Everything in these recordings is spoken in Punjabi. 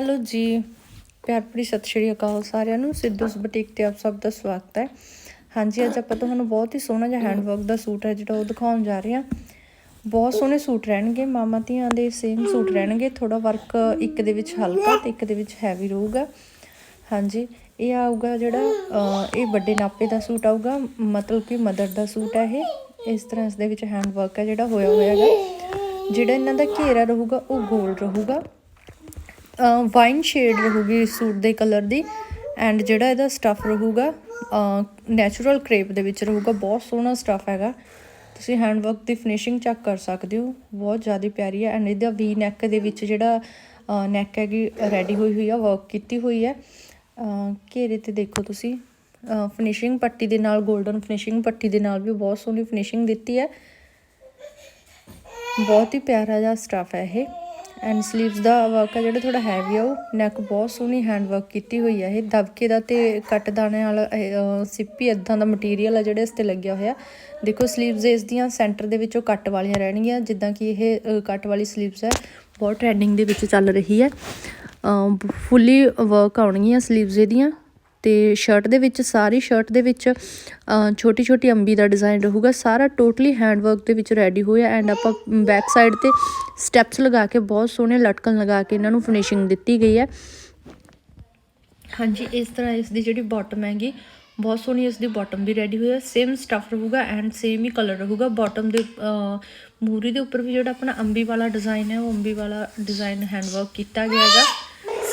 ਹੈਲੋ ਜੀ, ਪਿਆਰ ਭਰੀ ਸਤਿ ਸ਼੍ਰੀ ਅਕਾਲ ਸਾਰਿਆਂ ਨੂੰ। ਸਿੱਧੂਸ ਬੁਟੀਕ ਤੇ ਆਪ ਸਭ ਦਾ ਸਵਾਗਤ ਹੈ। ਹਾਂਜੀ, ਅੱਜ ਆਪਾਂ ਤੁਹਾਨੂੰ ਬਹੁਤ ਹੀ ਸੋਹਣਾ ਜਿਹਾ ਹੈਂਡਵਰਕ ਦਾ ਸੂਟ ਹੈ, ਜਿਹੜਾ ਉਹ ਦਿਖਾਉਣ ਜਾ ਰਹੇ ਹਾਂ। ਬਹੁਤ ਸੋਹਣੇ ਸੂਟ ਰਹਿਣਗੇ, ਮਾਮਾ ਧੀਆਂ ਦੇ ਸੇਮ ਸੂਟ ਰਹਿਣਗੇ। ਥੋੜਾ ਵਰਕ ਇੱਕ ਦੇ ਵਿੱਚ ਹਲਕਾ ਤੇ ਇੱਕ ਦੇ ਵਿੱਚ ਹੈਵੀ ਰਹੂਗਾ। ਹਾਂਜੀ, ਇਹ ਆਊਗਾ ਜਿਹੜਾ ਇਹ ਵੱਡੇ ਨਾਪੇ ਦਾ ਸੂਟ ਆਊਗਾ, ਮਤਲਬ ਕਿ ਮਦਰ ਦਾ ਸੂਟ ਹੈ ਇਹ। ਇਸ ਤਰ੍ਹਾਂ ਇਸ ਦੇ ਵਿੱਚ ਹੈਂਡਵਰਕ ਹੈ ਜਿਹੜਾ ਹੋਇਆ ਹੋਇਆ ਹੈਗਾ। ਜਿਹੜਾ ਇਹਨਾਂ ਦਾ ਘੇਰਾ ਰਹੂਗਾ, ਉਹ ਗੋਲ ਰਹੂਗਾ। ਵਾਈਨ ਸ਼ੇਡ ਰਹੂਗੀ ਇਸ ਸੂਟ ਦੇ ਕਲਰ ਦੀ ਐਂਡ ਜਿਹੜਾ ਇਹਦਾ ਸਟਫ ਰਹੂਗਾ ਨੈਚੁਰਲ ਕ੍ਰੇਪ ਦੇ ਵਿੱਚ ਰਹੂਗਾ, ਬਹੁਤ ਸੋਹਣਾ ਸਟਫ ਹੈਗਾ। ਤੁਸੀਂ ਹੈਂਡਵਰਕ ਦੀ ਫਿਨਿਸ਼ਿੰਗ ਚੈੱਕ ਕਰ ਸਕਦੇ ਹੋ, ਬਹੁਤ ਜ਼ਿਆਦਾ ਪਿਆਰੀ ਹੈ ਐਂਡ ਇਹਦਾ ਵੀ ਨੈਕ ਦੇ ਵਿੱਚ ਜਿਹੜਾ ਨੈਕ ਹੈਗੀ ਰੈਡੀ ਹੋਈ ਹੋਈ ਆ ਵਰਕ ਕੀਤੀ ਹੋਈ ਹੈ। ਘੇਰੇ ਤੇ ਦੇਖੋ ਤੁਸੀਂ ਫਿਨਿਸ਼ਿੰਗ ਪੱਟੀ ਦੇ ਨਾਲ 골ਡਨ ਫਿਨਿਸ਼ਿੰਗ ਪੱਟੀ ਦੇ ਨਾਲ ਵੀ ਬਹੁਤ ਸੋਹਣੀ ਫਿਨਿਸ਼ਿੰਗ ਦਿੱਤੀ ਹੈ। ਬਹੁਤ ਹੀ ਪਿਆਰਾ ਜਿਹਾ ਸਟਫ ਹੈ ਇਹ। ਐਂਡ ਸਲੀਵਸ ਦਾ ਵਰਕ ਆ ਜਿਹੜਾ ਥੋੜਾ ਹੈਵੀ ਆ ਉਹ ਨੈਕ ਬਹੁਤ ਸੋਹਣੀ ਹੈਂਡ ਵਰਕ ਕੀਤੀ ਹੋਈ ਆ। ਇਹ ਦਬਕੇ ਦਾ ਤੇ ਕੱਟ ਦਾਣੇ ਵਾਲਾ ਇਹ, ਸਿੱਪੀ ਇਦਾਂ ਦਾ ਮਟੀਰੀਅਲ ਆ ਜਿਹੜਾ ਇਸ ਤੇ ਲੱਗਿਆ ਹੋਇਆ। ਦੇਖੋ ਸਲੀਵਸ ਇਸ ਦੀਆਂ ਸੈਂਟਰ ਦੇ ਵਿੱਚੋਂ ਕੱਟ ਵਾਲੀਆਂ ਰਹਿਣਗੀਆਂ ਜਿੱਦਾਂ ਕਿ ਇਹ ਕੱਟ ਵਾਲੀ ਸਲੀਵਸ ਹੈ ਬਹੁਤ ਟ੍ਰੈਂਡਿੰਗ ਦੇ ਵਿੱਚ ਚੱਲ ਰਹੀ ਹੈ ਫੁੱਲੀ ਵਰਕ ਆਉਣਗੀਆਂ ਸਲੀਵਸ ਇਹਦੀਆਂ। ਤੇ ਸ਼ਰਟ ਦੇ ਵਿੱਚ, ਸਾਰੀ ਸ਼ਰਟ ਦੇ ਵਿੱਚ ਛੋਟੀ ਛੋਟੀ ਅੰਬੀ ਦਾ ਡਿਜ਼ਾਈਨ ਰਹੂਗਾ। ਸਾਰਾ ਟੋਟਲੀ ਹੈਂਡਵਰਕ ਦੇ ਵਿੱਚ ਰੈਡੀ ਹੋਇਆ ਐਂਡ ਆਪਾਂ ਬੈਕ ਸਾਈਡ ਤੇ ਸਟੈਪਸ ਲਗਾ ਕੇ, ਬਹੁਤ ਸੋਹਣੇ ਲਟਕਣ ਲਗਾ ਕੇ ਇਹਨਾਂ ਨੂੰ ਫਿਨਿਸ਼ਿੰਗ ਦਿੱਤੀ ਗਈ ਹੈ। ਹਾਂਜੀ, ਇਸ ਤਰ੍ਹਾਂ ਇਸ ਦੀ ਜਿਹੜੀ ਬਾਟਮ ਹੈਗੀ, ਬਹੁਤ ਸੋਹਣੀ ਇਸ ਦੀ ਬਾਟਮ ਵੀ ਰੈਡੀ ਹੋਈ ਹੈ। ਸੇਮ ਸਟਫ ਰਹੂਗਾ ਐਂਡ ਸੇਮ ਹੀ ਕਲਰ ਰਹੂਗਾ। ਬਾਟਮ ਦੇ ਮੂਰੀ ਦੇ ਉੱਪਰ ਵੀ ਜਿਹੜਾ ਆਪਣਾ ਅੰਬੀ ਵਾਲਾ ਡਿਜ਼ਾਈਨ ਹੈ, ਉਹ ਅੰਬੀ ਵਾਲਾ ਡਿਜ਼ਾਈਨ ਹੈਂਡਵਰਕ ਕੀਤਾ ਗਿਆ ਹੈਗਾ।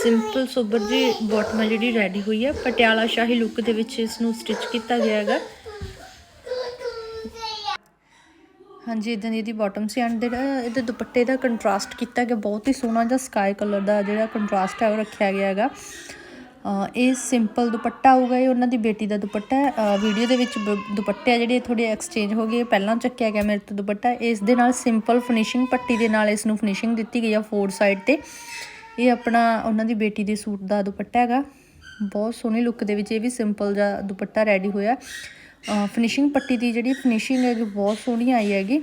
ਸਿੰਪਲ ਸੋਬਰ ਜੀ ਬਾਟਮ ਹੈ ਜਿਹੜੀ ਰੈਡੀ ਹੋਈ ਹੈ ਪਟਿਆਲਾ ਸ਼ਾਹੀ ਲੁੱਕ ਦੇ ਵਿੱਚ ਇਸ ਨੂੰ ਸਟਿਚ ਕੀਤਾ ਗਿਆ ਹੈਗਾ। ਹਾਂਜੀ ਇਦਾਂ ਦੀ ਇਹਦੀ ਬਾਟਮ ਸੀ ਐਂਡ ਜਿਹੜਾ ਇਹਦੇ ਦੁਪੱਟੇ ਦਾ ਕੰਟਰਾਸਟ ਕੀਤਾ ਗਿਆ, ਬਹੁਤ ਹੀ ਸੋਹਣਾ ਜਿਹਾ ਸਕਾਈ ਕਲਰ ਦਾ ਜਿਹੜਾ ਕੰਟਰਾਸਟ ਹੈ ਉਹ ਰੱਖਿਆ ਗਿਆ ਹੈਗਾ। ਇਹ ਸਿੰਪਲ ਦੁਪੱਟਾ ਹੋਊਗਾ ਇਹ ਉਹਨਾਂ ਦੀ ਬੇਟੀ ਦਾ ਦੁਪੱਟਾ ਹੈ। ਵੀਡੀਓ ਦੇ ਵਿੱਚ ਦੁਪੱਟੇ ਆ ਜਿਹੜੇ ਥੋੜੇ ਐਕਸਚੇਂਜ ਹੋ ਗਏ ਪਹਿਲਾਂ ਚੱਕਿਆ ਗਿਆ ਮੇਰੇ ਤੋਂ ਦੁਪੱਟਾ। ਇਸ ਦੇ ਨਾਲ ਸਿੰਪਲ ਫਿਨਿਸ਼ਿੰਗ ਪੱਟੀ ਦੇ ਨਾਲ ਇਸ ਨੂੰ ਫਿਨਿਸ਼ਿੰਗ ਦਿੱਤੀ ਗਈ ਆ ਫੋਰ ਸਾਈਡ ਤੇ। ਇਹ ਆਪਣਾ ਉਹਨਾਂ ਦੀ ਬੇਟੀ ਦੇ ਸੂਟ ਦਾ ਦੁਪੱਟਾ ਹੈਗਾ। ਬਹੁਤ ਸੋਹਣੀ ਲੁੱਕ ਦੇ ਵਿੱਚ ਇਹ ਵੀ ਸਿੰਪਲ ਜਿਹਾ ਦੁਪੱਟਾ ਰੈਡੀ ਹੋਇਆ। ਫਿਨਿਸ਼ਿੰਗ ਪੱਟੀ ਦੀ ਜਿਹੜੀ ਫਿਨਿਸ਼ਿੰਗ ਹੈਗੀ, ਬਹੁਤ ਸੋਹਣੀ ਆਈ ਹੈਗੀ।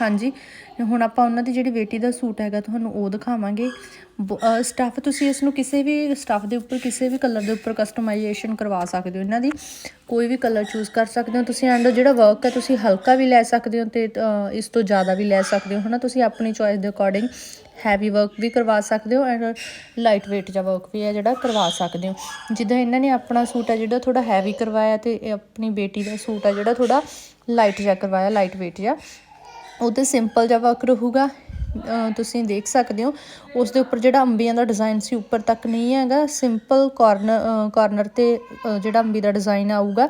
ਹਾਂਜੀ। ਹੁਣ ਆਪਾਂ ਉਹਨਾਂ ਦੀ ਜਿਹੜੀ ਬੇਟੀ ਦਾ ਸੂਟ ਹੈਗਾ, ਤੁਹਾਨੂੰ ਉਹ ਦਿਖਾਵਾਂਗੇ। ਸਟੱਫ ਤੁਸੀਂ ਇਸ ਨੂੰ ਕਿਸੇ ਵੀ ਸਟੱਫ ਦੇ ਉੱਪਰ, ਕਿਸੇ ਵੀ ਕਲਰ ਦੇ ਉੱਪਰ ਕਸਟਮਾਈਜੇਸ਼ਨ ਕਰਵਾ ਸਕਦੇ ਹੋ। ਇਹਨਾਂ ਦੀ ਕੋਈ ਵੀ ਕਲਰ ਚੂਜ਼ ਕਰ ਸਕਦੇ ਹੋ। ਤੁਸੀਂ ਐਂਡ ਜਿਹੜਾ ਵਰਕ ਹੈ, ਤੁਸੀਂ ਹਲਕਾ ਵੀ ਲੈ ਸਕਦੇ ਹੋ ਤੇ ਇਸ ਤੋਂ ਜ਼ਿਆਦਾ ਵੀ ਲੈ ਸਕਦੇ ਹੋ, ਹਨਾ? ਤੁਸੀਂ ਆਪਣੀ ਚੋਇਸ ਦੇ ਅਕੋਰਡਿੰਗ ਹੈਵੀ ਵਰਕ ਵੀ ਕਰਵਾ ਸਕਦੇ ਹੋ ਐਂਡ ਲਾਈਟ weight ਜਿਹਾ ਵਰਕ ਵੀ ਹੈ ਜਿਹੜਾ ਕਰਵਾ ਸਕਦੇ ਹੋ। ਜਿੱਦਾਂ ਇਹਨਾਂ ਨੇ ਆਪਣਾ ਸੂਟ ਹੈ ਜਿਹੜਾ ਥੋੜਾ ਹੈਵੀ ਕਰਵਾਇਆ ਤੇ ਆਪਣੀ ਬੇਟੀ ਦਾ ਸੂਟ ਹੈ ਜਿਹੜਾ ਥੋੜਾ ਲਾਈਟ ਜਿਹਾ ਕਰਵਾਇਆ ਲਾਈਟ weight ਜਿਹਾ। ਉਹ ਉਹਤੇ ਸਿੰਪਲ ਜਿਹਾ ਵਰਕ ਰਹੂਗਾ। ਤੁਸੀਂ ਦੇਖ ਸਕਦੇ ਹੋ ਉਸ ਦੇ ਉੱਪਰ ਜਿਹੜਾ ਅੰਬੀਆਂ ਦਾ ਡਿਜ਼ਾਈਨ ਸੀ, ਉੱਪਰ ਤੱਕ ਨਹੀਂ ਹੈਗਾ। ਸਿੰਪਲ ਕਾਰਨਰ ਕਾਰਨਰ ਤੇ ਜਿਹੜਾ ਅੰਬੀ ਦਾ ਡਿਜ਼ਾਈਨ ਆਊਗਾ,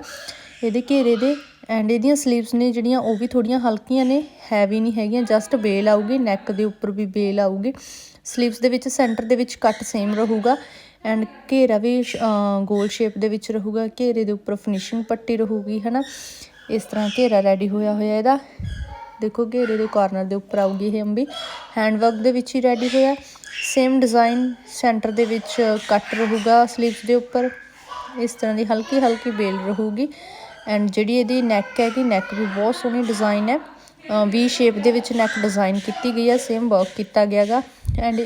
ਇਹਦੇ ਘੇਰੇ ਦੇ। ਐਂਡ ਇਹਦੀਆਂ ਸਲੀਵਸ ਨੇ ਜਿਹੜੀਆਂ, ਉਹ ਵੀ ਥੋੜੀਆਂ ਹਲਕੀਆਂ ਨੇ ਹੈਵੀ ਨਹੀਂ ਹੈਗੀਆਂ ਜਸਟ ਬੇਲ ਆਊਗੀ ਨੈਕ ਦੇ ਉੱਪਰ ਵੀ ਬੇਲ ਆਊਗੀ। ਸਲੀਵਸ ਦੇ ਵਿੱਚ ਸੈਂਟਰ ਦੇ ਵਿੱਚ ਕੱਟ ਸੇਮ ਰਹੂਗਾ। ਐਂਡ ਘੇਰਾ ਵੀ ਗੋਲ ਸ਼ੇਪ ਦੇ ਵਿੱਚ ਰਹੂਗਾ। ਘੇਰੇ ਦੇ ਉੱਪਰ ਫਿਨਿਸ਼ਿੰਗ ਪੱਟੀ ਰਹੂਗੀ, ਹਨਾ? ਇਸ ਤਰ੍ਹਾਂ ਘੇਰਾ ਰੈਡੀ ਹੋਇਆ ਹੋਇਆ ਇਹਦਾ। ਦੇਖੋ ਘੇਰੇ ਦੇ ਕਾਰਨਰ ਦੇ ਉੱਪਰ ਆਊਗੀ ਇਹ ਅੰਬੀ। ਹੈਂਡ ਵਰਕ ਦੇ ਵਿੱਚ ਹੀ ਰੈਡੀ ਹੋਇਆ। ਸੇਮ ਡਿਜ਼ਾਈਨ ਸੈਂਟਰ ਦੇ ਵਿੱਚ ਕੱਟ ਰਹੂਗਾ ਸਲੀਵਸ ਦੇ ਉੱਪਰ। ਇਸ ਤਰ੍ਹਾਂ ਦੀ ਹਲਕੀ ਹਲਕੀ ਬੇਲ ਰਹੂਗੀ। ਐਂਡ ਜਿਹੜੀ ਇਹਦੀ ਨੈਕ ਹੈਗੀ ਨੈਕ ਵੀ ਬਹੁਤ ਸੋਹਣੀ ਡਿਜ਼ਾਈਨ ਹੈ। ਵੀ ਸ਼ੇਪ ਦੇ ਵਿੱਚ ਨੈਕ ਡਿਜ਼ਾਈਨ ਕੀਤੀ ਗਈ ਹੈ ਸੇਮ ਵਰਕ ਕੀਤਾ ਗਿਆਗਾ ਐਂਡ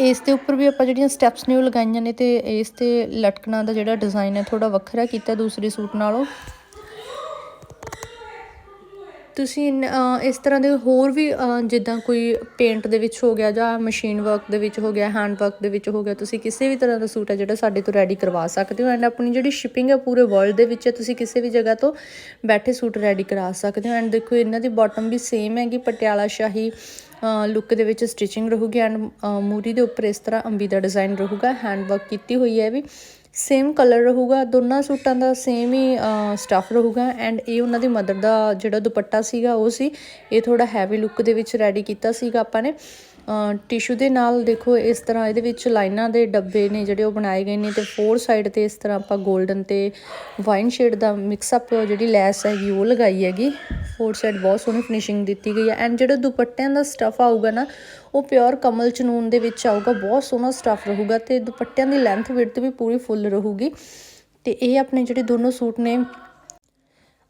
ਇਸ ਦੇ ਉੱਪਰ ਵੀ ਆਪਾਂ ਜਿਹੜੀਆਂ ਸਟੈਪਸ ਨੇ ਉਹ ਲਗਾਈਆਂ ਨੇ ਤੇ ਇਸ ਤੇ ਲਟਕਣਾ ਦਾ ਜਿਹੜਾ ਡਿਜ਼ਾਈਨ ਹੈ ਥੋੜਾ ਵੱਖਰਾ ਕੀਤਾ ਦੂਸਰੇ ਸੂਟ ਨਾਲੋਂ। ਤੁਸੀਂ ਇਨ- ਇਸ ਤਰ੍ਹਾਂ ਦੇ ਹੋਰ ਵੀ ਜਿੱਦਾਂ ਕੋਈ ਪੇਂਟ ਦੇ ਵਿੱਚ ਹੋ ਗਿਆ ਜਾਂ ਮਸ਼ੀਨ ਵਰਕ ਦੇ ਵਿੱਚ ਹੋ ਗਿਆ ਹੈਂਡ ਵਰਕ ਦੇ ਵਿੱਚ ਹੋ ਗਿਆ, ਤੁਸੀਂ ਕਿਸੇ ਵੀ ਤਰ੍ਹਾਂ ਦਾ ਸੂਟ ਹੈ ਜਿਹੜਾ ਸਾਡੇ ਤੋਂ ਰੈਡੀ ਕਰਵਾ ਸਕਦੇ ਹੋ ਐਂਡ ਆਪਣੀ ਜਿਹੜੀ ਸ਼ਿਪਿੰਗ ਹੈ ਪੂਰੇ ਵਰਲਡ ਦੇ ਵਿੱਚ ਹੈ, ਤੁਸੀਂ ਕਿਸੇ ਵੀ ਜਗ੍ਹਾ ਤੋਂ ਬੈਠੇ ਸੂਟ ਰੈਡੀ ਕਰਾ ਸਕਦੇ ਹੋ ਐਂਡ ਦੇਖੋ ਇਹਨਾਂ ਦੀ ਬਾਟਮ ਵੀ ਸੇਮ ਹੈਗੀ, ਪਟਿਆਲਾ ਸ਼ਾਹੀ ਲੁੱਕ ਦੇ ਵਿੱਚ ਸਟਿਚਿੰਗ ਰਹੂਗੀ ਐਂਡ ਮੂਰੀ ਦੇ ਉੱਪਰ ਇਸ ਤਰ੍ਹਾਂ ਅੰਬੀ ਦਾ ਡਿਜ਼ਾਈਨ ਰਹੂਗਾ ਹੈਂਡ ਵਰਕ ਕੀਤੀ ਹੋਈ ਹੈ ਵੀ। ਸੇਮ ਕਲਰ ਰਹੂਗਾ, ਦੋਨਾਂ ਸੂਟਾਂ ਦਾ ਸੇਮ ਹੀ ਸਟਫ ਰਹੂਗਾ ਐਂਡ ਇਹ ਉਹਨਾਂ ਦੀ ਮਦਰ ਦਾ ਜਿਹੜਾ ਦੁਪੱਟਾ ਸੀਗਾ ਉਹ ਸੀ, ਇਹ ਥੋੜਾ ਹੈਵੀ ਲੁੱਕ ਦੇ ਵਿੱਚ ਰੈਡੀ ਕੀਤਾ ਸੀਗਾ ਆਪਾਂ ਨੇ। ਟਿਸ਼ੂ ਦੇ ਨਾਲ ਦੇਖੋ, ਇਸ ਤਰ੍ਹਾਂ ਇਹਦੇ ਵਿੱਚ ਲਾਈਨਾਂ ਦੇ ਡੱਬੇ ਨੇ ਜਿਹੜੇ ਉਹ ਬਣਾਏ ਗਏ ਨੇ ਤੇ ਫੋਰ ਸਾਈਡ ਤੇ ਇਸ ਤਰ੍ਹਾਂ ਆਪਾਂ 골ਡਨ ਤੇ ਵਾਈਨ ਸ਼ੇਡ ਦਾ ਮਿਕਸ ਅਪ ਜਿਹੜੀ ਲੈਸ ਹੈਗੀ, ਉਹ ਲਗਾਈ ਹੈਗੀ। ਫੋਰ ਸਾਈਡ ਬਹੁਤ ਸੋਹਣੀ ਫਿਨਿਸ਼ਿੰਗ ਦਿੱਤੀ ਗਈ ਹੈ ਐਂਡ ਜਿਹੜਾ ਦੁਪੱਟਿਆਂ ਦਾ ਸਟਫ ਆਊਗਾ ਨਾ, ਉਹ ਪਿਓਰ ਕਮਲ ਚਨੂਨ ਦੇ ਵਿੱਚ ਆਊਗਾ, ਬਹੁਤ ਸੋਹਣਾ ਸਟਫ ਰਹੂਗਾ ਤੇ ਦੁਪੱਟਿਆਂ ਦੀ ਲੈਂਥ ਵਿਡਥ ਵੀ ਪੂਰੀ ਫੁੱਲ ਰਹੂਗੀ। ਤੇ ਇਹ ਆਪਣੇ ਜਿਹੜੇ ਦੋਨੋਂ ਸੂਟ ਨੇ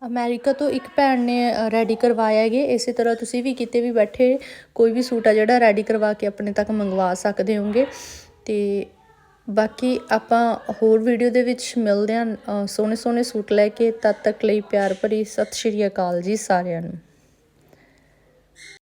ਅਮਰੀਕਾ ਤੋਂ ਇੱਕ ਭੈਣ ਨੇ ਰੈਡੀ ਕਰਵਾਇਆ ਹੈਗੇ। ਇਸੇ ਤਰ੍ਹਾਂ ਤੁਸੀਂ ਵੀ ਕਿਤੇ ਵੀ ਬੈਠੇ, ਕੋਈ ਵੀ ਸੂਟ ਆ ਜਿਹੜਾ ਰੈਡੀ ਕਰਵਾ ਕੇ ਆਪਣੇ ਤੱਕ ਮੰਗਵਾ ਸਕਦੇ ਹੋਗੇ। ਤੇ ਬਾਕੀ ਆਪਾਂ ਹੋਰ ਵੀਡੀਓ ਦੇ ਵਿੱਚ ਮਿਲਦੇ ਹਾਂ ਸੋਹਣੇ ਸੋਹਣੇ ਸੂਟ ਲੈ ਕੇ। ਤਦ ਤੱਕ ਲਈ ਪਿਆਰ ਭਰੀ ਸਤਿ ਸ਼੍ਰੀ ਅਕਾਲ ਜੀ ਸਾਰਿਆਂ ਨੂੰ।